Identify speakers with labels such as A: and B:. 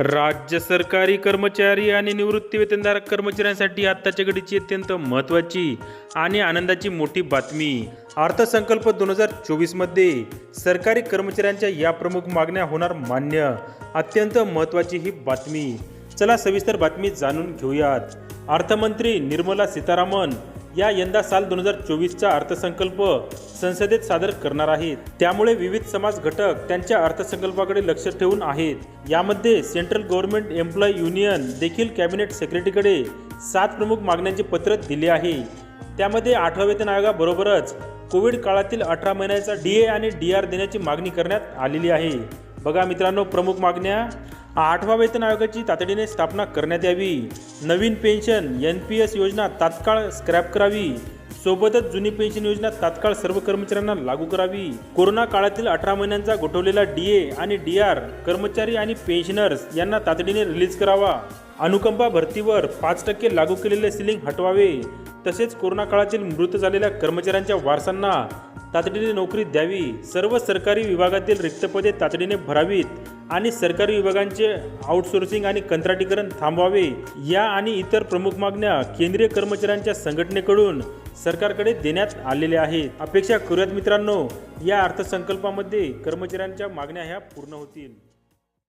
A: राज्य सरकारी कर्मचारी आणि निवृत्ती वेतनधारक कर्मचाऱ्यांसाठी आत्ताच्या घडीची अत्यंत महत्त्वाची आणि आनंदाची मोठी बातमी. अर्थसंकल्प दोन हजार चोवीसमध्ये सरकारी कर्मचाऱ्यांच्या या प्रमुख मागण्या होणार मान्य. अत्यंत महत्त्वाची ही बातमी. चला सविस्तर बातमी जाणून घेऊयात. अर्थमंत्री निर्मला सीतारामन या यंदा साल दोन हजार चोवीसचा अर्थसंकल्प संसदेत सादर करणार आहेत. त्यामुळे विविध समाज घटक त्यांच्या अर्थसंकल्पाकडे लक्ष ठेवून आहेत. यामध्ये सेंट्रल गव्हर्नमेंट एम्प्लॉय युनियन देखील कॅबिनेट सेक्रेटरीकडे सात प्रमुख मागण्यांचे पत्र दिले आहे त्यामध्ये आठव्या वेतन आयोगाबरोबरच कोविड काळातील अठरा महिन्याचा डी ए आणि डी आर देण्याची मागणी करण्यात आलेली आहे. बघा मित्रांनो प्रमुख मागण्या आठवा वेतन आयोगाची तातडीने स्थापना करण्यात यावी. नवीन पेन्शन एन पी एस योजना तात्काळ स्क्रॅप करावी. सोबतच जुनी पेन्शन योजना तात्काळ सर्व कर्मचाऱ्यांना लागू करावी. कोरोना काळातील अठरा महिन्यांचा गोठवलेला डी ए आणि डी आर कर्मचारी आणि पेन्शनर्स यांना तातडीने रिलीज करावा. अनुकंपा भरतीवर पाच टक्के लागू केलेले सिलिंग हटवावे. तसेच कोरोना काळातील मृत झालेल्या कर्मचाऱ्यांच्या वारसांना तातडीने नोकरी द्यावी. सर्व सरकारी विभागातील रिक्त पदे तातडीने भरावीत. आणि सरकारी विभागांचे आउटसोर्सिंग आणि कंत्राटीकरण थांबवावे या आणि इतर प्रमुख मागण्या केंद्रीय कर्मचाऱ्यांच्या संघटनेकडून सरकारकडे देण्यात आलेल्या आहेत. अपेक्षा करूयात मित्रांनो या अर्थसंकल्पामध्ये कर्मचाऱ्यांच्या मागण्या ह्या पूर्ण होतील.